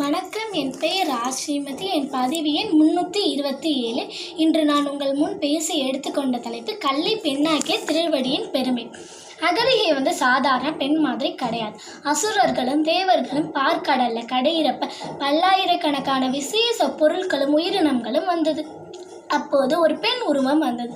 வணக்கம். என் பெயர் ரா ஸ்ரீமதி. என் பதிவு எண் முன்னூற்றி இருபத்தி ஏழு. இன்று நான் உங்கள் முன் பேசி எடுத்துக்கொண்ட தலைப்பு கல்லை பெண்ணாக்கிய திருவடியின் பெருமை. அகலிகை வந்து சாதாரண பெண் மாதிரி கிடையாது. அசுரர்களும் தேவர்களும் பார்க்கடல்ல கடையிறப்ப பல்லாயிரக்கணக்கான விசேஷ பொருட்களும் உயிரினங்களும் வந்தது. அப்போது ஒரு பெண் உருவம் வந்தது.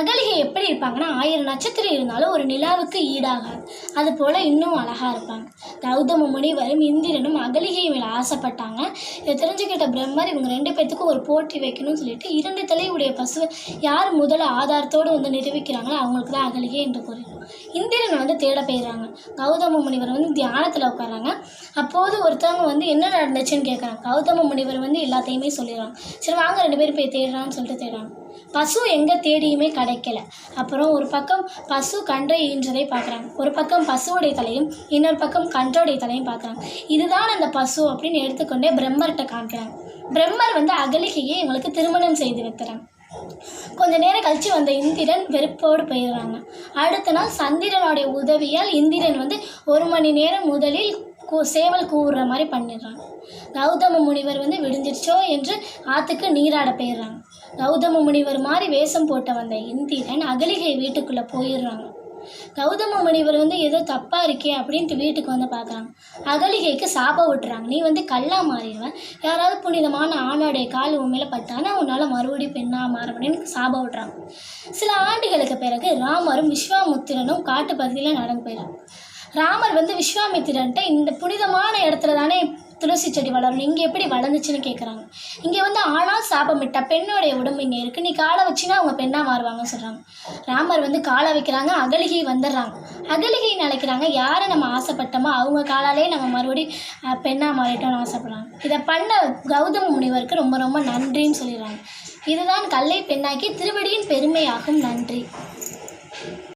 அகலிகை எப்படி இருப்பாங்கன்னா ஆயிரம் நட்சத்திரம் இருந்தாலும் ஒரு நிலாவுக்கு ஈடாகாது. அது போல் இன்னும் அழகாக இருப்பாங்க. கௌதம முனிவரும் இந்திரனும் அகலிகை மேலே ஆசைப்பட்டாங்க. இதை தெரிஞ்சுக்கிட்ட பிரம்மர் இவங்க ரெண்டு பேர்த்துக்கும் ஒரு போட்டி வைக்கணும்னு சொல்லிட்டு இரண்டு தலையுடைய பசு யார் முதல்ல ஆதாரத்தோடு வந்து நிரூபிக்கிறாங்களோ அவங்களுக்கு தான் அகலிகை என்று கூறினோம் இந்திரன் வந்து தேட போயிடுறாங்க. கௌதம முனிவர் வந்து தியானத்தில் உட்காராங்க அப்போது ஒருத்தவங்க வந்து என்ன நடந்துச்சுன்னு கேட்குறாங்க கௌதம முனிவர் வந்து எல்லாத்தையுமே சொல்லிடுறாங்க. சரி வாங்க ரெண்டு பேரும் போய் தேடுறான்னு சொல்லிட்டு தேடுறாங்க. பசு எங்கே தேடியுமே கிடைக்கல அப்புறம் ஒரு பக்கம் பசு கன்றை ஈன்றதை பார்க்குறாங்க. ஒரு பக்கம் பசுவுடைய தலையும் இன்னொரு பக்கம் கன்றோடைய தலையும் பார்க்குறாங்க. இதுதான் அந்த பசு அப்படின்னு எடுத்துக்கொண்டே பிரம்மர்கிட்ட காமிக்கிறாங்க. பிரம்மர் வந்து அகலிகையை இவங்களுக்கு திருமணம் செய்து வைக்கிறாங்க. கொஞ்ச நேரம் கழிச்சு வந்த இந்திரன் வெறுப்போடு போயிடுறாங்க. அடுத்த நாள் சந்திரனுடைய உதவியால் இந்திரன் வந்து ஒரு மணி நேரம் முதலில் கூ சேவல் கூவுற மாதிரி பண்ணிடுறாங்க. கௌதம முனிவர் வந்து விடுஞ்சிருச்சோ என்று ஆற்றுக்கு நீராட போயிடுறாங்க. கௌதம முனிவர் மாதிரி வேஷம் போட்ட வந்த இந்திரன் அகலிகை வீட்டுக்குள்ளே போயிடுறாங்க. கௌதம முனிவர் வந்து ஏதோ தப்பாக இருக்கே அப்படின்ட்டு வீட்டுக்கு வந்து பார்க்குறாங்க அகலிகைக்கு சாபம் விட்டுறாங்க நீ வந்து கல்லா மாறிடுவேன் யாராவது புனிதமான ஆணோடைய கால் உண்மையில் மேலே பட்டானா உன்னால் மறுபடியும் பெண்ணாக மாற முடியும்னு சாப விட்றாங்க சில ஆண்டுகளுக்கு பிறகு ராமரும் விஸ்வாமுத்திரனும் காட்டு பகுதியில் நடந்து போயிடுறாங்க. ராமர் வந்து விஸ்வாமித்திரன்ட்ட இந்த புனிதமான இடத்துல தானே துளசி செடி வளரணும் இங்கே எப்படி வளர்ந்துச்சுன்னு கேட்குறாங்க இங்கே வந்து ஆனால் சாபமிட்டா பெண்ணுடைய உடம்பு இங்கே இருக்குது நீ காலை வச்சுன்னா அவங்க பெண்ணாக மாறுவாங்கன்னு சொல்கிறாங்க ராமர் வந்து காலை வைக்கிறாங்க அகலிகை வந்துடுறாங்க. அகலிகை நினைக்கிறாங்க யாரை நம்ம ஆசைப்பட்டோமோ அவங்க காலாலே நம்ம மறுபடியும் பெண்ணாக மாறிட்டோம்னு ஆசைப்படுறாங்க. இதை பண்ண கௌதம முனிவருக்கு ரொம்ப ரொம்ப நன்றின்னு சொல்லிடுறாங்க. இதுதான் கல்லை பெண்ணாக்கி திருவடியின் பெருமையாகும் நன்றி.